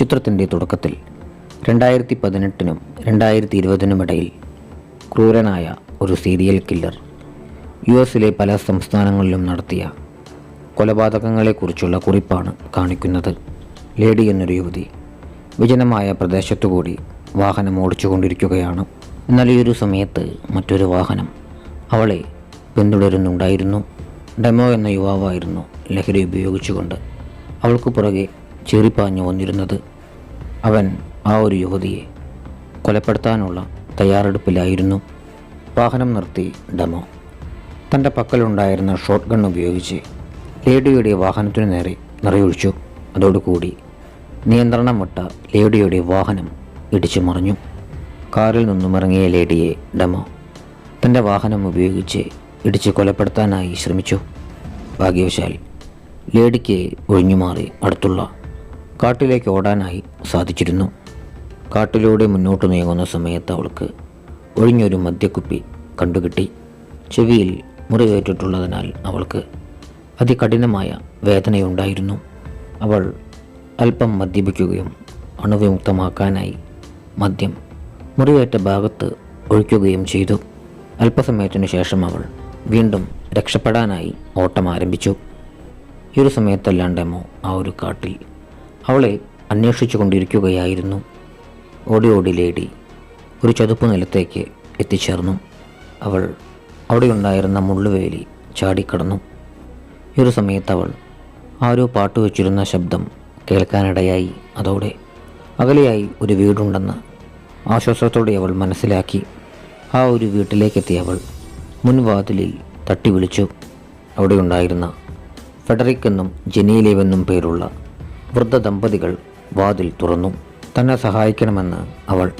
ചിത്രത്തിന്റെ തുടക്കത്തിൽ രണ്ടായിരത്തി പതിനെട്ടിനും രണ്ടായിരത്തി ഇരുപതിനുമിടയിൽ ക്രൂരനായ ഒരു സീരിയൽ കില്ലർ യു എസിലെ പല സംസ്ഥാനങ്ങളിലും നടത്തിയ കൊലപാതകങ്ങളെക്കുറിച്ചുള്ള കുറിപ്പാണ് കാണിക്കുന്നത്. ലേഡി എന്നൊരു യുവതി വിജനമായ പ്രദേശത്തുകൂടി വാഹനം ഓടിച്ചുകൊണ്ടിരിക്കുകയാണ്. എന്നാൽ ഈ ഒരു സമയത്ത് മറ്റൊരു വാഹനം അവളെ പിന്തുടരുന്നുണ്ടായിരുന്നു. ഡെമോ എന്ന യുവാവായിരുന്നു ലഹരി ഉപയോഗിച്ചുകൊണ്ട് അവൾക്ക് പുറകെ ചീറിപ്പാഞ്ഞു വന്നിരുന്നത്. അവൻ ആ ഒരു യുവതിയെ കൊലപ്പെടുത്താനുള്ള തയ്യാറെടുപ്പിലായിരുന്നു. വാഹനം നിർത്തി ഡമോ. തന്റെ പക്കലുണ്ടായിരുന്ന ഷോട്ട് ഗൺ ഉപയോഗിച്ച് ലേഡിയുടെ വാഹനത്തിനു നേരെ നിറയൊഴിച്ചു. അതോടുകൂടി നിയന്ത്രണം വിട്ട ലേഡിയുടെ വാഹനം ഇടിച്ചു മറിഞ്ഞു. കാറിൽ നിന്നും ഇറങ്ങിയ ലേഡിയെ ഡമോ തന്റെ വാഹനം ഉപയോഗിച്ച് ഇടിച്ച് കൊലപ്പെടുത്താനായി ശ്രമിച്ചു. ഭാഗ്യവശാൽ ലേഡിക്ക് ഒഴിഞ്ഞുമാറി അടുത്തുള്ള കാട്ടിലേക്ക് ഓടാനായി സാധിച്ചിരുന്നു. കാട്ടിലൂടെ മുന്നോട്ട് നീങ്ങുന്ന സമയത്ത് അവൾക്ക് ഒഴിഞ്ഞൊരു മദ്യക്കുപ്പി കണ്ടുകിട്ടി. ചെവിയിൽ മുറിവേറ്റിട്ടുള്ളതിനാൽ അവൾക്ക് അതികഠിനമായ വേദനയുണ്ടായിരുന്നു. അവൾ അല്പം മദ്യപിക്കുകയും അണുവിമുക്തമാക്കാനായി മദ്യം മുറിവേറ്റ ഭാഗത്ത് ഒഴിക്കുകയും ചെയ്തു. അല്പസമയത്തിനു ശേഷം അവൾ വീണ്ടും രക്ഷപ്പെടാനായി ഓട്ടം ആരംഭിച്ചു ഈ ഒരു സമയത്തല്ലാണ്ടേമോ ആ ഒരു കാട്ടിൽ അവളെ അന്വേഷിച്ചു കൊണ്ടിരിക്കുകയായിരുന്നു ഓടി ഓടി ലേഡി ഒരു ചതുപ്പ് നിലത്തേക്ക് എത്തിച്ചേർന്നു. അവൾ അവിടെയുണ്ടായിരുന്ന മുള്ളുവേലി ചാടിക്കടന്നു. ഈ ഒരു സമയത്ത് അവൾ ആരോ പാട്ട് വെച്ചിരുന്ന ശബ്ദം കേൾക്കാനിടയായി. അതോടെ അകലെയായി ഒരു വീടുണ്ടെന്ന് ആശ്വാസത്തോടെ അവൾ മനസ്സിലാക്കി. ആ ഒരു വീട്ടിലേക്കെത്തിയ അവൾ മുൻവാതിലിൽ തട്ടി വിളിച്ചു. അവിടെയുണ്ടായിരുന്ന ഫെഡറിക് എന്നും ജനീലേവെന്നും പേരുള്ള വൃദ്ധ ദമ്പതികൾ വാതിൽ തുറന്നു. തന്നെ സഹായിക്കണമെന്ന് അവൾ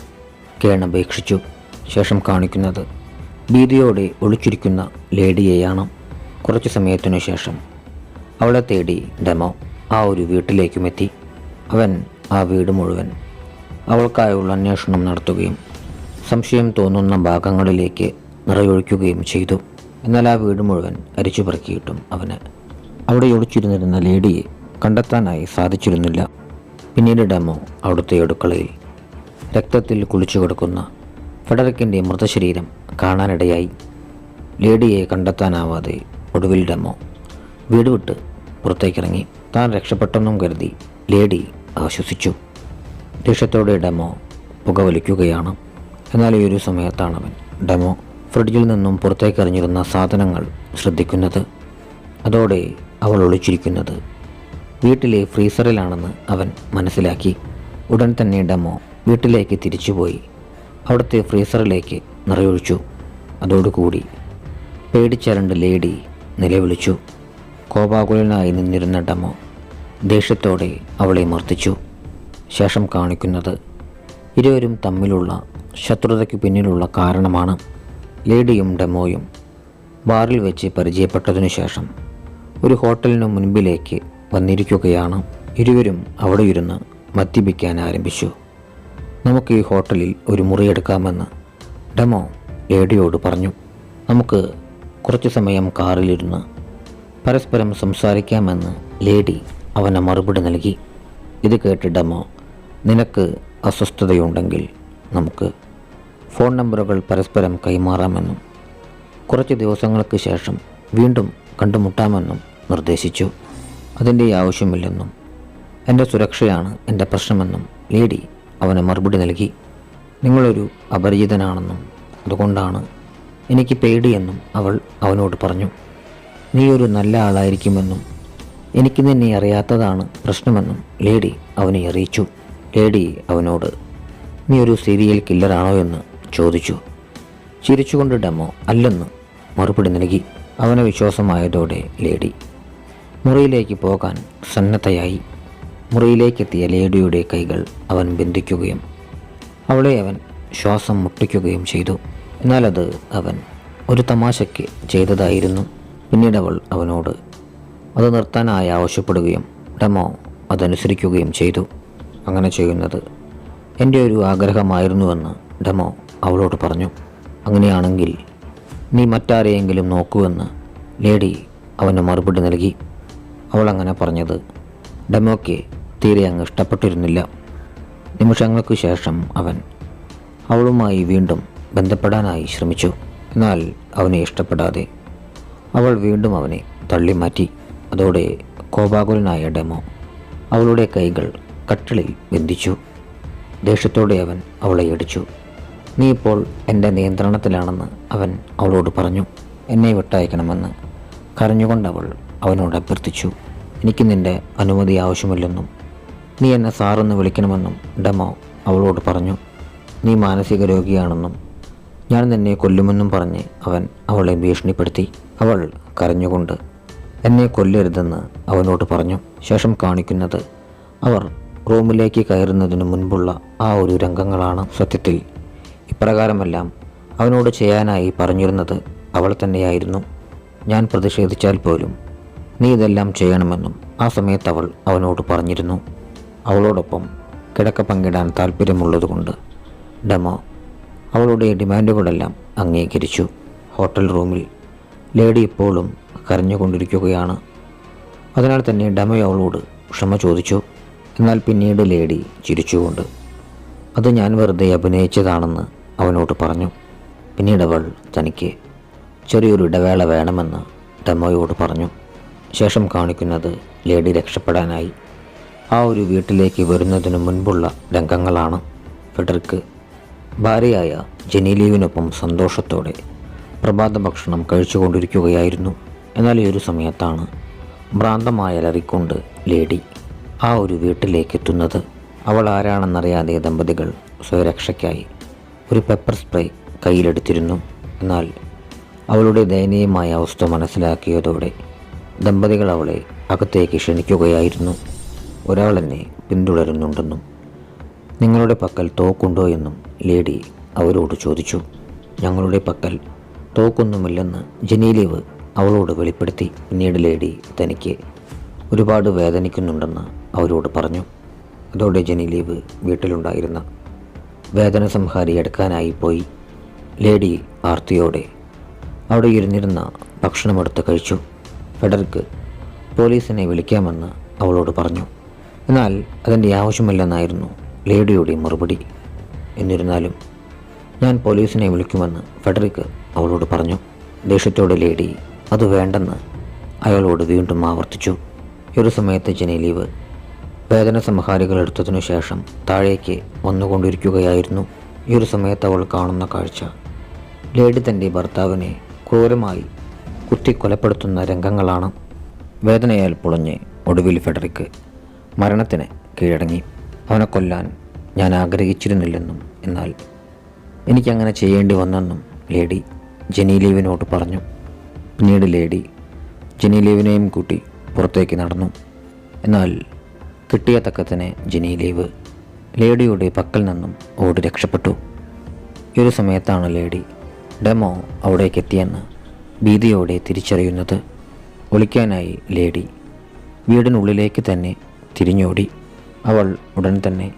കേണപേക്ഷിച്ചു ശേഷം കാണിക്കുന്നത് ഭീതിയോടെ ഒളിച്ചിരിക്കുന്ന ലേഡിയെയാണ്. കുറച്ചു സമയത്തിനു ശേഷം അവളെ തേടി ഡെമോ ആ ഒരു വീട്ടിലേക്കും എത്തി. അവൻ ആ വീട് മുഴുവൻ അവൾക്കായുള്ള അന്വേഷണം നടത്തുകയും സംശയം തോന്നുന്ന ഭാഗങ്ങളിലേക്ക് നിറയൊഴിക്കുകയും ചെയ്തു. എന്നാൽ ആ വീട് മുഴുവൻ അരിച്ചു പറക്കിയിട്ടും അവന് അവിടെ ഒളിച്ചിരുന്നിരുന്ന ലേഡിയെ കണ്ടെത്താനായി സാധിച്ചിരുന്നില്ല. പിന്നീട് ഡെമോ അവിടുത്തെ അടുക്കളയിൽ രക്തത്തിൽ കുളിച്ചു കിടക്കുന്ന ഫെഡറിക്കിന്റെ മൃതശരീരം കാണാനിടയായി. ലേഡിയെ കണ്ടെത്താനാവാതെ ഒടുവിൽ ഡെമോ വീട് വിട്ട് പുറത്തേക്കിറങ്ങി. താൻ രക്ഷപ്പെട്ടെന്നും കരുതി ലേഡി ആശ്വസിച്ചു. ദേഷ്യത്തോടെ ഡെമോ പുകവലിക്കുകയാണ്. എന്നാൽ ഈ ഒരു സമയത്താണ് അവൻ ഡെമോ ഫ്രിഡ്ജിൽ നിന്നും പുറത്തേക്ക് എറിഞ്ഞിരുന്ന സാധനങ്ങൾ ശ്രദ്ധിക്കുന്നത്. അതോടെ അവൾ ഒളിച്ചിരിക്കുന്നത് വീട്ടിലെ ഫ്രീസറിലാണെന്ന് അവൻ മനസ്സിലാക്കി. ഉടൻ തന്നെ ഡമോ വീട്ടിലേക്ക് തിരിച്ചുപോയി. അവിടുത്തെ ഫ്രീസറിലേക്ക് നിറയൊഴിച്ചു. അതോടുകൂടി പേടിച്ച രണ്ട് ലേഡി നിലവിളിച്ചു. കോപാകുലനായി നിന്നിരുന്ന ഡമോ ദേഷ്യത്തോടെ അവളെ മർദ്ദിച്ചു. ശേഷം കാണിക്കുന്നത് ഇരുവരും തമ്മിലുള്ള ശത്രുതയ്ക്ക് പിന്നിലുള്ള കാരണമാണ്. ലേഡിയും ഡെമോയും ബാറിൽ വെച്ച് പരിചയപ്പെട്ടതിനു ശേഷം ഒരു ഹോട്ടലിനു മുൻപിലേക്ക് വന്നിരിക്കുകയാണ്. ഇരുവരും അവിടെ ഇരുന്ന് മദ്യപിക്കാൻ ആരംഭിച്ചു. നമുക്ക് ഈ ഹോട്ടലിൽ ഒരു മുറിയെടുക്കാമെന്ന് ഡെമോ ലേഡിയോട് പറഞ്ഞു. നമുക്ക് കുറച്ചു സമയം കാറിലിരുന്ന് പരസ്പരം സംസാരിക്കാമെന്ന് ലേഡി അവന് മറുപടി നൽകി. ഇത് കേട്ട് ഡെമോ നിനക്ക് അസ്വസ്ഥതയുണ്ടെങ്കിൽ നമുക്ക് ഫോൺ നമ്പറുകൾ പരസ്പരം കൈമാറാമെന്നും കുറച്ച് ദിവസങ്ങൾക്ക് ശേഷം വീണ്ടും കണ്ടുമുട്ടാമെന്നും നിർദ്ദേശിച്ചു. അതിന്റെ ആവശ്യമില്ലെന്നും എന്റെ സുരക്ഷയാണ് എന്റെ പ്രശ്നമെന്നും ലേഡി അവന് മറുപടി നൽകി. നിങ്ങളൊരു അപരിചിതനാണെന്നും അതുകൊണ്ടാണ് എനിക്ക് പേടിയെന്നും അവൾ അവനോട് പറഞ്ഞു. നീ ഒരു നല്ല ആളായിരിക്കുമെന്നും എനിക്ക് നിന്നെ അറിയാത്തതാണ് പ്രശ്നമെന്നും ലേഡി അവനെ അറിയിച്ചു. ലേഡി അവനോട് നീ ഒരു സീരിയൽ കില്ലറാണോ? എന്ന് ചോദിച്ചു. ചിരിച്ചുകൊണ്ട് ഡെമോ അല്ലെന്ന് മറുപടി നൽകി. അവന് വിശ്വാസമായതോടെ ലേഡി മുറിയിലേക്ക് പോകാൻ സന്നദ്ധയായി. മുറിയിലേക്കെത്തിയ ലേഡിയുടെ കൈകൾ അവൻ ബന്ധിക്കുകയും അവളെ അവൻ ശ്വാസം മുട്ടിക്കുകയും ചെയ്തു. എന്നാലത് അവൻ ഒരു തമാശയ്ക്ക് ചെയ്തതായിരുന്നു. പിന്നീട് അവൾ അവനോട് അത് നിർത്താനായി ആവശ്യപ്പെടുകയും ഡെമോ അതനുസരിക്കുകയും ചെയ്തു. അങ്ങനെ ചെയ്യുന്നത് എന്റെ ഒരു ആഗ്രഹമായിരുന്നുവെന്ന് ഡെമോ അവളോട് പറഞ്ഞു. അങ്ങനെയാണെങ്കിൽ നീ മറ്റാരെയെങ്കിലും നോക്കുവെന്ന് ലേഡി അവന് മറുപടി നൽകി. അവൾ അങ്ങനെ പറഞ്ഞത്. ഡെമോയ്ക്ക് തീരെ അങ്ങ് ഇഷ്ടപ്പെട്ടിരുന്നില്ല. നിമിഷങ്ങൾക്ക് ശേഷം അവൻ അവളുമായി വീണ്ടും ബന്ധപ്പെടാനായി ശ്രമിച്ചു. എന്നാൽ അവനെ ഇഷ്ടപ്പെടാതെ അവൾ വീണ്ടും അവനെ തള്ളിമാറ്റി. അതോടെ കോപാകുലനായ ഡെമോ അവളുടെ കൈകൾ കട്ടിളിൽ ബന്ധിച്ചു. ദേഷ്യത്തോടെ അവൻ അവളെ അടിച്ചു നീ ഇപ്പോൾ എന്റെ നിയന്ത്രണത്തിലാണെന്ന് അവൻ അവളോട് പറഞ്ഞു. എന്നെ വിട്ടയക്കണമെന്ന് കരഞ്ഞുകൊണ്ടവൾ അവനോട് അഭ്യർത്ഥിച്ചു എനിക്ക് നിന്റെ അനുമതി ആവശ്യമില്ലെന്നും നീ എന്നെ സാറെന്ന് വിളിക്കണമെന്നും ഡെമോ അവളോട് പറഞ്ഞു. നീ മാനസിക രോഗിയാണെന്നും ഞാൻ നിന്നെ കൊല്ലുമെന്നും പറഞ്ഞ് അവൻ അവളെ ഭീഷണിപ്പെടുത്തി. അവൾ കരഞ്ഞുകൊണ്ട് എന്നെ കൊല്ലരുതെന്ന് അവനോട് പറഞ്ഞു. ശേഷം കാണിക്കുന്നത് അവർ റൂമിലേക്ക് കയറുന്നതിന് മുൻപുള്ള ആ ഒരു രംഗങ്ങളാണ് സത്യത്തിൽ. ഇപ്രകാരമെല്ലാം അവനോട് ചെയ്യാനായി പറഞ്ഞിരുന്നത് അവൾ തന്നെയായിരുന്നു. ഞാൻ പ്രതിഷേധിച്ചാൽ പോലും നീ ഇതെല്ലാം ചെയ്യണമെന്നും ആ സമയത്ത് അവൾ അവനോട് പറഞ്ഞിരുന്നു. അവളോടൊപ്പം കിടക്ക പങ്കിടാൻ താല്പര്യമുള്ളതുകൊണ്ട് ഡെമോ അവളുടെ ഡിമാൻഡുകളെല്ലാം അംഗീകരിച്ചു. ഹോട്ടൽ റൂമിൽ ലേഡി ഇപ്പോഴും കരഞ്ഞുകൊണ്ടിരിക്കുകയാണ്. അതിനാൽ തന്നെ ഡെമോ അവളോട് ക്ഷമ ചോദിച്ചു. എന്നാൽ പിന്നീട് ലേഡി ചിരിച്ചുകൊണ്ട് അത് ഞാൻ വെറുതെ അഭിനയിച്ചതാണെന്ന് അവനോട് പറഞ്ഞു. പിന്നീട് അവൾ തനിക്ക് ചെറിയൊരു ഇടവേള വേണമെന്ന് ഡെമോയോട് പറഞ്ഞു. ശേഷം കാണിക്കുന്നത് ലേഡി രക്ഷപ്പെടാനായി. ആ ഒരു വീട്ടിലേക്ക് വരുന്നതിന് മുൻപുള്ള രംഗങ്ങളാണ് ഫെഡറിക്ക്. ഭാര്യയായ ജനീലീവിനൊപ്പം സന്തോഷത്തോടെ പ്രഭാത ഭക്ഷണം കഴിച്ചുകൊണ്ടിരിക്കുകയായിരുന്നു. എന്നാൽ ഈ ഒരു സമയത്താണ് ഭ്രാന്തമായ ലറിക്കൊണ്ട് ലേഡി ആ ഒരു വീട്ടിലേക്ക് എത്തുന്നത് അവൾ ആരാണെന്നറിയാതെ ദമ്പതികൾ സ്വയരക്ഷയ്ക്കായി ഒരു പെപ്പർ സ്പ്രേ കയ്യിലെടുത്തിരുന്നു. എന്നാൽ അവളുടെ ദയനീയമായ അവസ്ഥ മനസ്സിലാക്കിയതോടെ ദമ്പതികൾ അവളെ അകത്തേക്ക് ക്ഷണിക്കുകയായിരുന്നു. ഒരാൾ എന്നെ പിന്തുടരുന്നുണ്ടെന്നും നിങ്ങളുടെ പക്കൽ തോക്കുണ്ടോ എന്നും ലേഡി അവരോട് ചോദിച്ചു. ഞങ്ങളുടെ പക്കൽ തോക്കൊന്നുമില്ലെന്ന് ജനീലീവ് അവളോട് വെളിപ്പെടുത്തി. പിന്നീട് ലേഡി തനിക്ക് ഒരുപാട് വേദനിക്കുന്നുണ്ടെന്ന് അവരോട് പറഞ്ഞു. അതോടെ ജനീലീവ് വീട്ടിലുണ്ടായിരുന്ന വേദന സംഹാരി എടുക്കാനായി പോയി. ലേഡി ആർത്തിയോടെ അവിടെ ഇരുന്നിരുന്ന ഭക്ഷണമെടുത്ത് കഴിച്ചു. ഫെഡറിക്ക് പോലീസിനെ വിളിക്കാമെന്ന് അവളോട് പറഞ്ഞു. എന്നാൽ അതിന്റെ ആവശ്യമില്ലെന്നായിരുന്നു ലേഡിയുടെ മറുപടി. എന്നിരുന്നാലും ഞാൻ പോലീസിനെ വിളിക്കുമെന്ന് ഫെഡറിക്ക് അവളോട് പറഞ്ഞു. ദേഷ്യത്തോടെ ലേഡി അത് വേണ്ടെന്ന് അയാളോട് വീണ്ടും ആവർത്തിച്ചു. ഒരു സമയത്ത് ജനലീവ് വേദന സംഹാരികൾ എടുത്തതിനു ശേഷം താഴേക്ക് വന്നുകൊണ്ടിരിക്കുകയായിരുന്നു. ഈ ഒരു സമയത്ത് അവൾ കാണുന്ന കാഴ്ച. ലേഡി തന്റെ ഭർത്താവിനെ ക്രൂരമായി കുത്തി കൊലപ്പെടുത്തുന്ന രംഗങ്ങളാണ് വേദനയാൽ പൊളഞ്ഞ് ഒടുവിൽ ഫെഡറിക്ക് മരണത്തിന് കീഴടങ്ങി. അവനെ കൊല്ലാൻ ഞാൻ ആഗ്രഹിച്ചിരുന്നില്ലെന്നും എന്നാൽ എനിക്കങ്ങനെ ചെയ്യേണ്ടി വന്നെന്നും ലേഡി ജനീലീവിനോട് പറഞ്ഞു. പിന്നീട് ലേഡി ജനീലീവിനെയും കൂട്ടി പുറത്തേക്ക് നടന്നു. എന്നാൽ കിട്ടിയ തക്കത്തിന് ജനീലീവ് ലേഡിയുടെ പക്കൽ നിന്നും ഓടി രക്ഷപ്പെട്ടു. ഈ ഒരു സമയത്താണ് ലേഡി ഡെമോ അവിടേക്ക് എത്തിയെന്ന് ഭീതിയോടെ തിരിച്ചറിയുന്നത്. ഒളിക്കാനായി ലേഡി. വീടിനുള്ളിലേക്ക് തന്നെ തിരിഞ്ഞോടി. അവൾ ഉടൻ തന്നെ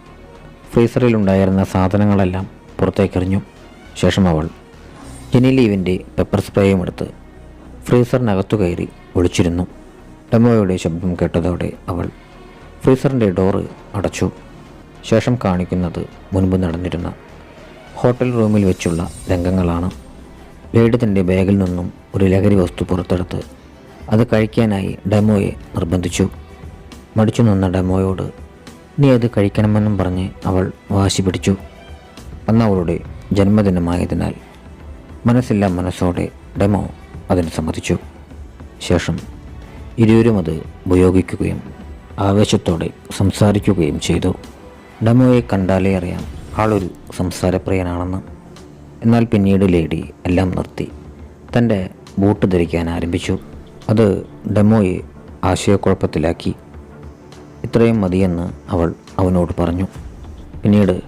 ഫ്രീസറിലുണ്ടായിരുന്ന സാധനങ്ങളെല്ലാം പുറത്തേക്കെറിഞ്ഞു. ശേഷം അവൾ ജെനിലീവിന്റെ പെപ്പർ സ്പ്രേയും എടുത്ത് ഫ്രീസറിനകത്തു കയറി ഒളിച്ചിരുന്നു. ഡെമോയുടെ ശബ്ദം കേട്ടതോടെ അവൾ ഫ്രീസറിന്റെ ഡോറ് അടച്ചു. ശേഷം കാണിക്കുന്നത് മുൻപ് നടന്നിരുന്ന ഹോട്ടൽ റൂമിൽ വെച്ചുള്ള രംഗങ്ങളാണ്. ലേഡി തന്റെ ബാഗിൽ നിന്നും ഒരു ലഹരി വസ്തു പുറത്തെടുത്ത് അത് കഴിക്കാനായി ഡെമോയെ നിർബന്ധിച്ചു. മടിച്ചു നിന്ന ഡെമോയോട് നീ അത് കഴിക്കണമെന്നും പറഞ്ഞ് അവൾ വാശി പിടിച്ചു. അന്ന് അവളുടെ ജന്മദിനമായതിനാൽ മനസ്സില്ല മനസ്സോടെ ഡെമോ അതിന് സമ്മതിച്ചു. ശേഷം ഇരുവരും അത് ഉപയോഗിക്കുകയും ആവേശത്തോടെ സംസാരിക്കുകയും ചെയ്തു. ഡെമോയെ കണ്ടാലേ അറിയാം ആളൊരു സംസാരപ്രിയനാണെന്ന്. എന്നാൽ പിന്നീട് ലേഡി എല്ലാം നിർത്തി. തന്റെ ബൂട്ട് ധരിക്കാൻ ആരംഭിച്ചു. അത് ഡെമോയെ ആശയക്കുഴപ്പത്തിലാക്കി. ഇത്രയും മതിയെന്ന് അവൾ അവനോട് പറഞ്ഞു. പിന്നീട്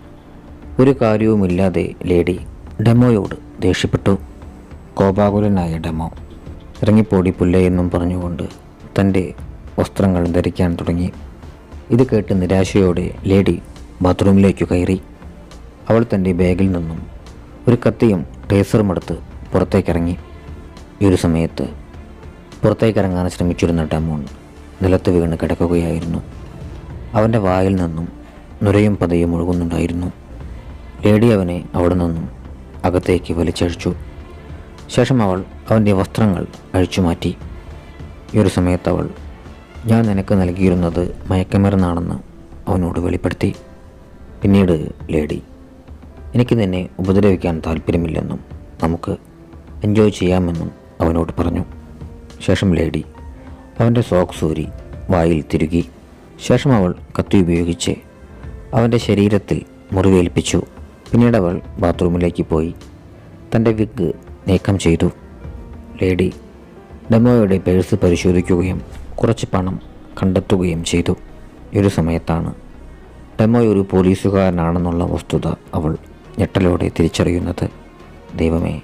ഒരു കാര്യവുമില്ലാതെ ലേഡി ഡെമോയോട് ദേഷ്യപ്പെട്ടു. കോപാകുലനായ ഡെമോ ഇറങ്ങിപ്പോടി പുല്ലയെന്നും പറഞ്ഞുകൊണ്ട് തന്റെ വസ്ത്രങ്ങൾ ധരിക്കാൻ തുടങ്ങി. ഇത് കേട്ട് നിരാശയോടെ ലേഡി ബാത്റൂമിലേക്ക് കയറി. അവൾ തന്റെ ബാഗിൽ നിന്നും ഒരു കത്തിയും ടേസറും എടുത്ത് പുറത്തേക്കിറങ്ങി. ഈ ഒരു സമയത്ത് പുറത്തേക്ക് ഇറങ്ങാൻ ശ്രമിച്ചിരുന്ന ടമോൺ നിലത്ത് വീണ് കിടക്കുകയായിരുന്നു. അവന്റെ വായിൽ നിന്നും നുരയും പതയും ഒഴുകുന്നുണ്ടായിരുന്നു. ലേഡി അവനെ അവിടെ നിന്നും അകത്തേക്ക് വലിച്ചഴിച്ചു. ശേഷം അവൾ അവന്റെ വസ്ത്രങ്ങൾ അഴിച്ചു മാറ്റി. ഈ ഒരു സമയത്ത് അവൾ ഞാൻ നിനക്ക് നൽകിയിരുന്നത് മയക്കമരുന്നാണെന്ന് അവനോട് വെളിപ്പെടുത്തി. പിന്നീട് ലേഡി എനിക്ക് നിന്നെ ഉപദ്രവിക്കാൻ താല്പര്യമില്ലെന്നും നമുക്ക് എൻജോയ് ചെയ്യാമെന്നും അവനോട് പറഞ്ഞു ശേഷം ലേഡി അവന്റെ സോക്സ് ഊരി വായിൽ തിരുകി ശേഷം അവൾ കത്തി ഉപയോഗിച്ച് അവന്റെ ശരീരത്തിൽ മുറിവേൽപ്പിച്ചു. പിന്നീട് അവൾ ബാത്റൂമിലേക്ക് പോയി തന്റെ വിഗ് നീക്കം ചെയ്തു. ലേഡി ഡെമോയുടെ പേഴ്സ് പരിശോധിക്കുകയും കുറച്ച് പണം കണ്ടെത്തുകയും ചെയ്തു. ഒരു സമയത്താണ് ഡെമോ ഒരു പോലീസുകാരനാണെന്നുള്ള വസ്തുത അവൾ ഞെട്ടലോടെ തിരിച്ചറിയുന്നത്. ദൈവമേ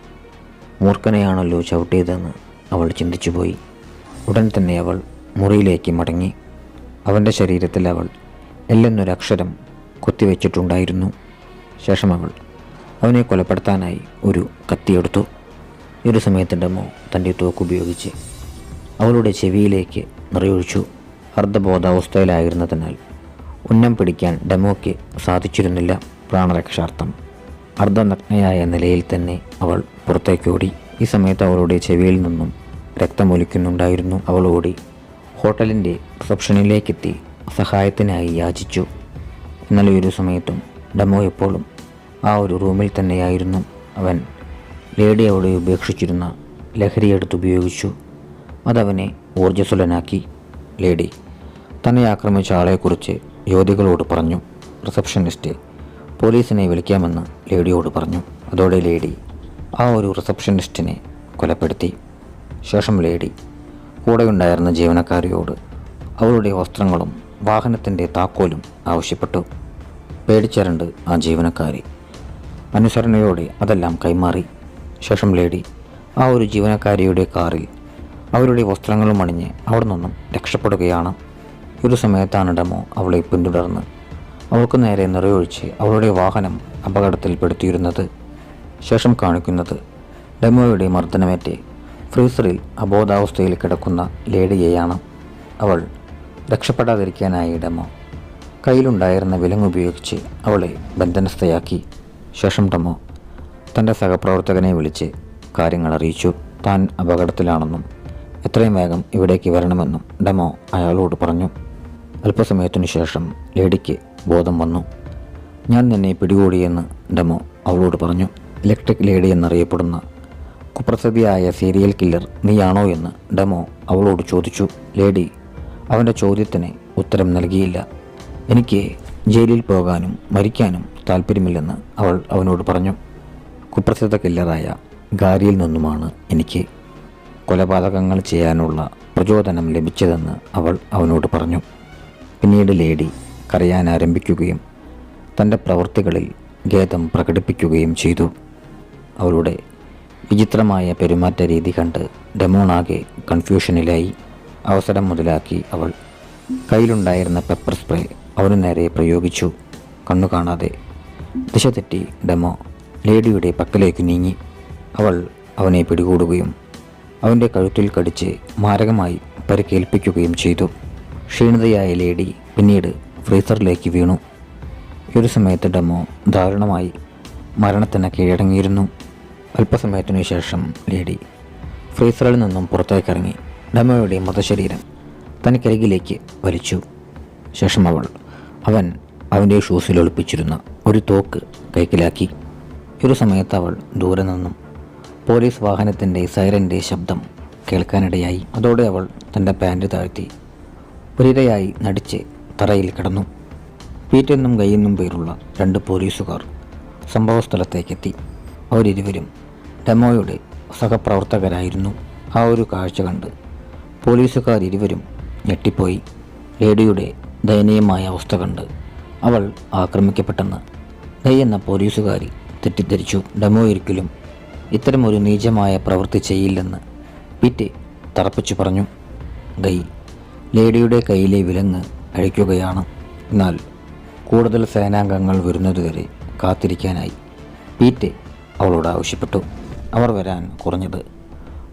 മൂർഖനെയാണല്ലോ ചവിട്ടിയതെന്ന് അവൾ ചിന്തിച്ചുപോയി. ഉടൻ തന്നെ അവൾ മുറിയിലേക്ക് മടങ്ങി. അവന്റെ ശരീരത്തിൽ അവൾ എല്ലെന്നൊരക്ഷരം കുത്തിവെച്ചിട്ടുണ്ടായിരുന്നു. ശേഷം അവൾ അവനെ കൊലപ്പെടുത്താനായി ഒരു കത്തിയെടുത്തു ഒരു സമയത്ത് ഡെമോ തന്റെ തോക്കുപയോഗിച്ച് അവളുടെ ചെവിയിലേക്ക് നിറയൊഴിച്ചു. അർദ്ധബോധാവസ്ഥയിലായിരുന്നതിനാൽ ഉന്നം പിടിക്കാൻ ഡെമോയ്ക്ക് സാധിച്ചിരുന്നില്ല പ്രാണരക്ഷാർത്ഥം. അർദ്ധനഗ്നയായ നിലയിൽ തന്നെ അവൾ പുറത്തേക്കോടി. ഈ സമയത്ത് അവളുടെ ചെവിയിൽ നിന്നും രക്തമൊലിക്കുന്നുണ്ടായിരുന്നു അവൾ ഓടി ഹോട്ടലിന്റെ റിസപ്ഷനിലേക്കെത്തി സഹായത്തിനായി യാചിച്ചു. എന്നാൽ ഒരു സമയത്തും ഡമോ എപ്പോഴും ആ ഒരു റൂമിൽ തന്നെയായിരുന്നു. അവൻ ലേഡി അവിടെ ഉപേക്ഷിച്ചിരുന്ന ലഹരിയെടുത്ത് ഉപയോഗിച്ചു. അതവനെ ഊർജസ്വലനാക്കി. ലേഡി തന്നെ ആക്രമിച്ച ആളെക്കുറിച്ച് യുവതികളോട് പറഞ്ഞു. റിസപ്ഷനിസ്റ്റ് പോലീസിനെ വിളിക്കാമെന്ന് ലേഡിയോട് പറഞ്ഞു. അതോടെ ലേഡി ആ ഒരു റിസപ്ഷനിസ്റ്റിനെ കൊലപ്പെടുത്തി. ശേഷം ലേഡി കൂടെയുണ്ടായിരുന്ന ജീവനക്കാരിയോട് അവളുടെ വസ്ത്രങ്ങളും വാഹനത്തിന്റെ താക്കോലും ആവശ്യപ്പെട്ടു. പേടിച്ചരണ്ട് ആ ജീവനക്കാരി അനുസരണയോടെ അതെല്ലാം കൈമാറി. ശേഷം ലേഡി ആ ഒരു ജീവനക്കാരിയുടെ കാറിൽ അവരുടെ വസ്ത്രങ്ങളും അണിഞ്ഞ് അവിടെ നിന്നും രക്ഷപ്പെടുകയാണ്. ഒരു സമയത്താണ് ഡെമോ അവളെ പിന്തുടർന്ന് അവൾക്ക് നേരെ നിറയൊഴിച്ച് അവളുടെ വാഹനം അപകടത്തിൽപ്പെടുത്തിയിരുന്നത് ശേഷം കാണിക്കുന്നത് ഡെമോയുടെ മർദ്ദനമേറ്റ് ഫ്രീസറിൽ അബോധാവസ്ഥയിൽ കിടക്കുന്ന ലേഡിയെയാണ് അവൾ രക്ഷപ്പെടാതിരിക്കാനായി ഡെമോ. കയ്യിലുണ്ടായിരുന്ന വിലങ്ങുപയോഗിച്ച് അവളെ ബന്ധനസ്ഥയാക്കി. ശേഷം ഡെമോ തന്റെ സഹപ്രവർത്തകനെ വിളിച്ച് കാര്യങ്ങൾ അറിയിച്ചു. താൻ അപകടത്തിലാണെന്നും എത്രയും വേഗം ഇവിടേക്ക് വരണമെന്നും ഡെമോ അയാളോട് പറഞ്ഞു. അല്പസമയത്തിനു ശേഷം ലേഡിക്ക് ബോധം വന്നു. ഞാൻ നിന്നെ പിടികൂടിയെന്ന് ഡെമോ അവളോട് പറഞ്ഞു. ഇലക്ട്രിക് ലേഡി എന്നറിയപ്പെടുന്ന കുപ്രസിദ്ധിയായ സീരിയൽ കില്ലർ നീയാണോ എന്ന് ഡെമോ അവളോട് ചോദിച്ചു. ലേഡി അവന്റെ ചോദ്യത്തിന് ഉത്തരം നൽകിയില്ല. എനിക്ക് ജയിലിൽ പോകാനും മരിക്കാനും താല്പര്യമില്ലെന്ന് അവൾ അവനോട് പറഞ്ഞു. കുപ്രസിദ്ധ കില്ലറായ ഗാരിയിൽ നിന്നുമാണ് എനിക്ക് കൊലപാതകങ്ങൾ ചെയ്യാനുള്ള പ്രചോദനം ലഭിച്ചതെന്ന് അവൾ അവനോട് പറഞ്ഞു. പിന്നീട് ലേഡി കരയാൻ ആരംഭിക്കുകയും തന്റെ പ്രവൃത്തികളിൽ ഖേദം പ്രകടിപ്പിക്കുകയും ചെയ്തു. അവളുടെ വിചിത്രമായ പെരുമാറ്റ രീതി കണ്ട് ഡെമോണാകെ കൺഫ്യൂഷനിലായി. അവസരം മുതലാക്കി അവൾ കയ്യിലുണ്ടായിരുന്ന പെപ്പർ സ്പ്രേ അവനു നേരെ പ്രയോഗിച്ചു. കണ്ണു കാണാതെ ദിശ തെറ്റി ഡെമോ ലേഡിയുടെ പക്കലേക്ക് നീങ്ങി. അവൾ അവനെ പിടികൂടുകയും അവന്റെ കഴുത്തിൽ കടിച്ച് മാരകമായി പരിക്കേൽപ്പിക്കുകയും ചെയ്തു. ക്ഷീണിതയായ ലേഡി പിന്നീട് ഫ്രീസറിലേക്ക് വീണു. ഒരു സമയത്ത് ഡെമോ ദാരുണമായി മരണത്തിന് കീഴടങ്ങിയിരുന്നു. അല്പസമയത്തിനു ശേഷം ലേഡി ഫ്രീസറിൽ നിന്നും പുറത്തേക്കിറങ്ങി ഡെമോയുടെ മൃതശരീരം തനിക്കരികിലേക്ക് വലിച്ചു. ശേഷം അവൾ അവൻ അവന്റെ ഷൂസിൽ ഒളിപ്പിച്ചിരുന്ന ഒരു തോക്ക് കൈക്കലാക്കി. ഒരു സമയത്ത് അവൾ ദൂരെ നിന്നും പോലീസ് വാഹനത്തിന്റെ സൈറന്റെ ശബ്ദം കേൾക്കാനിടയായി. അതോടെ അവൾ തന്റെ പാന്റ് താഴ്ത്തി. ഒരിരയായി നടിച്ച് തറയിൽ കിടന്നു. വീറ്റെന്നും കയ്യെന്നും പേരുള്ള രണ്ട് പോലീസുകാർ സംഭവസ്ഥലത്തേക്കെത്തി. അവരിരുവരും ഡെമോയുടെ സഹപ്രവർത്തകരായിരുന്നു. ആ ഒരു കാഴ്ച കണ്ട് പോലീസുകാർ ഇരുവരും ഞെട്ടിപ്പോയി. ലേഡിയുടെ ദയനീയമായ അവസ്ഥ കണ്ട് അവൾ ആക്രമിക്കപ്പെട്ടെന്ന്. ഗൈ എന്ന പോലീസുകാരി തെറ്റിദ്ധരിച്ചു. ഡെമോ ഒരിക്കലും ഇത്തരമൊരു നീചമായ പ്രവൃത്തി ചെയ്യില്ലെന്ന് പിറ്റ് തറപ്പിച്ചു പറഞ്ഞു. ഗൈ ലേഡിയുടെ കയ്യിലെ വിലങ്ങ് അഴിക്കുകയാണ് എന്നാൽ കൂടുതൽ സേനാംഗങ്ങൾ വരുന്നതുവരെ കാത്തിരിക്കാനായി പീറ്റ് അവളോട് ആവശ്യപ്പെട്ടു. അവർ വരാൻ കുറഞ്ഞത്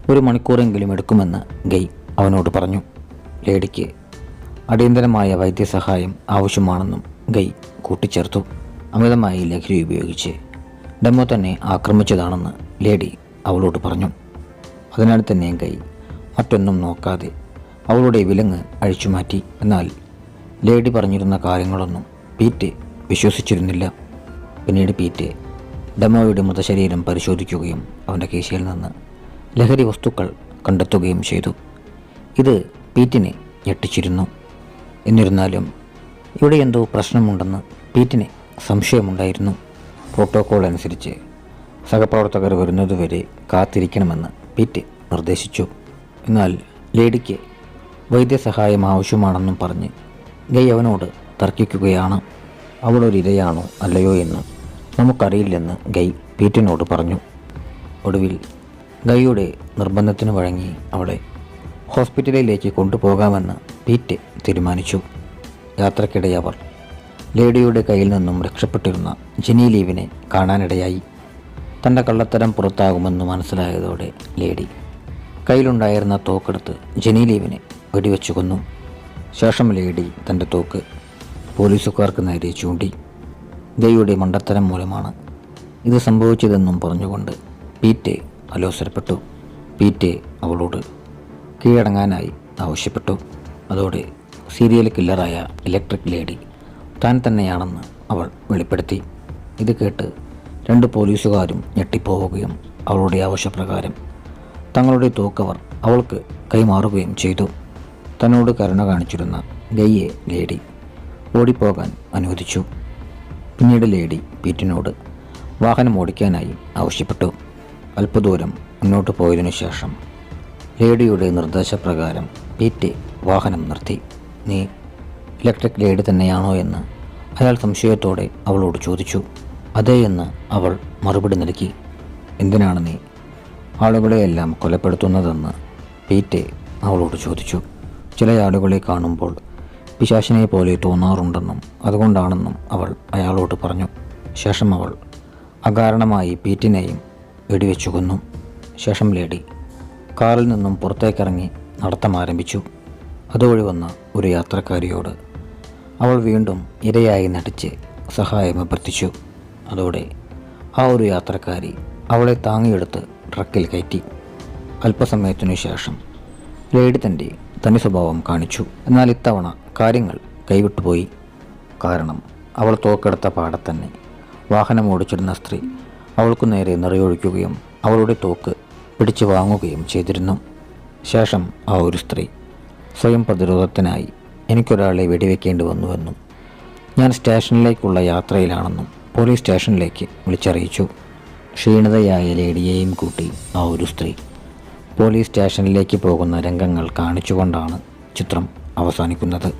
ഒരു മണിക്കൂറെങ്കിലും എടുക്കുമെന്ന് ഗൈ അവനോട് പറഞ്ഞു. ലേഡിക്ക് അടിയന്തരമായ വൈദ്യസഹായം ആവശ്യമാണെന്നും ഗൈ കൂട്ടിച്ചേർത്തു. അമിതമായി ലഹരി ഉപയോഗിച്ച് ഡെമോ തന്നെ ആക്രമിച്ചതാണെന്ന് ലേഡി അവളോട് പറഞ്ഞു. അതിനാൽ തന്നെ ഗൈ മറ്റൊന്നും നോക്കാതെ അവളുടെ വിലങ്ങ് അഴിച്ചുമാറ്റി. എന്നാൽ ലേഡി പറഞ്ഞിരുന്ന കാര്യങ്ങളൊന്നും പീറ്റ് വിശ്വസിച്ചിരുന്നില്ല. പിന്നീട് പീറ്റ് ഡെമോയുടെ മൃതശരീരം പരിശോധിക്കുകയും അവന്റെ കേസിയിൽ നിന്ന് ലഹരി വസ്തുക്കൾ കണ്ടെത്തുകയും ചെയ്തു. ഇത് പീറ്റിനെ ഞെട്ടിച്ചിരുന്നു. എന്നിരുന്നാലും ഇവിടെ എന്തോ പ്രശ്നമുണ്ടെന്ന് പീറ്റിന് സംശയമുണ്ടായിരുന്നു. പ്രോട്ടോകോൾ അനുസരിച്ച് സഹപ്രവർത്തകർ വരുന്നതുവരെ കാത്തിരിക്കണമെന്ന് പീറ്റ് നിർദ്ദേശിച്ചു. എന്നാൽ ലേഡിക്ക് വൈദ്യസഹായം ആവശ്യമാണെന്നും പറഞ്ഞ് ഗൈ അവനോട് തർക്കിക്കുകയാണ്. അവളൊരു ഇരയാണോ അല്ലയോ എന്ന് നമുക്കറിയില്ലെന്ന് ഗൈ പീറ്റിനോട് പറഞ്ഞു. ഒടുവിൽ ഗൈയുടെ നിർബന്ധത്തിന് വഴങ്ങി അവളെ ഹോസ്പിറ്റലിലേക്ക് കൊണ്ടുപോകാമെന്ന് പീറ്റ് തീരുമാനിച്ചു. യാത്രക്കിടെ അവർ ലേഡിയുടെ കയ്യിൽ നിന്നും രക്ഷപ്പെട്ടിരുന്ന ജിനി ലീവിനെ കാണാനിടയായി. തന്റെ കള്ളത്തരം പുറത്താകുമെന്ന് മനസ്സിലായതോടെ ലേഡി കയ്യിലുണ്ടായിരുന്ന തോക്കെടുത്ത് ജനീലീവിനെ വെടിവെച്ചു കൊന്നു. ശേഷം ലേഡി തന്റെ തോക്ക്? പോലീസുകാർക്ക് നേരെ ചൂണ്ടി. ഗൈയുടെ മണ്ടത്തരം മൂലമാണ് ഇത് സംഭവിച്ചതെന്നും പറഞ്ഞുകൊണ്ട് പീറ്റെ അലോസരപ്പെട്ടു. പീറ്റെ അവളോട് കീഴടങ്ങാനായി ആവശ്യപ്പെട്ടു. അതോടെ സീരിയൽ കില്ലറായ ഇലക്ട്രിക് ലേഡി താൻ തന്നെയാണെന്ന് അവൾ വെളിപ്പെടുത്തി. ഇത് കേട്ട് രണ്ട് പോലീസുകാരും ഞെട്ടിപ്പോവുകയും അവളുടെ ആവശ്യപ്രകാരം തങ്ങളുടെ തോക്കവർ അവൾക്ക് കൈമാറുകയും ചെയ്തു. തന്നോട് കരുണ കാണിച്ചിരുന്ന ഗയ്യെ ലേഡി ഓടിപ്പോകാൻ അനുവദിച്ചു. പിന്നീട് ലേഡി പീറ്റിനോട് വാഹനം ഓടിക്കാനായി ആവശ്യപ്പെട്ടു. അല്പദൂരം മുന്നോട്ട് പോയതിനു ശേഷം ലേഡിയുടെ നിർദ്ദേശപ്രകാരം പീറ്റ് വാഹനം നിർത്തി. നീ ഇലക്ട്രിക് ലേഡി തന്നെയാണോ? എന്ന് അയാൾ സംശയത്തോടെ അവളോട് ചോദിച്ചു. അതേയെന്ന് എന്ന് അവൾ മറുപടി നൽകി. എന്തിനാണ് നീ ആളുകളെയെല്ലാം കൊലപ്പെടുത്തുന്നതെന്ന്? പീറ്റെ അവളോട് ചോദിച്ചു. ചില ആടുകളെ കാണുമ്പോൾ പിശാശിനെ പോലെ തോന്നാറുണ്ടെന്നും അതുകൊണ്ടാണെന്നും അവൾ അയാളോട് പറഞ്ഞു. ശേഷം അവൾ അകാരണമായി പീറ്റിനെയും വെടിവെച്ചു കൊന്നു. ശേഷം ലേഡി കാറിൽ നിന്നും പുറത്തേക്കിറങ്ങി നടത്തം ആരംഭിച്ചു. അതുവഴി വന്ന ഒരു യാത്രക്കാരിയോട് അവൾ വീണ്ടും ഇരയായി നടിച്ച് സഹായം അഭ്യർത്ഥിച്ചു. അതോടെ ആ ഒരു യാത്രക്കാരി അവളെ താങ്ങിയെടുത്ത് ട്രക്കിൽ കയറ്റി. അല്പസമയത്തിനു ശേഷം ലേഡി തന്റെ തനി സ്വഭാവം കാണിച്ചു. എന്നാൽ ഇത്തവണ കാര്യങ്ങൾ കൈവിട്ടുപോയി. കാരണം അവൾ തോക്കെടുത്ത പാടെ തന്നെ. വാഹനം ഓടിച്ചിരുന്ന സ്ത്രീ അവൾക്കു നേരെ നിറയൊഴിക്കുകയും അവളുടെ തോക്ക് പിടിച്ചു വാങ്ങുകയും ചെയ്തിരുന്നു. ശേഷം ആ ഒരു സ്ത്രീ സ്വയം പ്രതിരോധത്തിനായി എനിക്കൊരാളെ വെടിവെക്കേണ്ടി വന്നുവെന്നും ഞാൻ സ്റ്റേഷനിലേക്കുള്ള യാത്രയിലാണെന്നും പോലീസ് സ്റ്റേഷനിലേക്ക് വിളിച്ചറിയിച്ചു. ക്ഷീണിതയായ ലേഡിയെയും കൂട്ടി ആ ഒരു സ്ത്രീ പോലീസ് സ്റ്റേഷനിലേക്ക് പോകുന്ന രംഗങ്ങൾ കാണിച്ചുകൊണ്ടാണ് ചിത്രം അവസാനിക്കുന്നത്.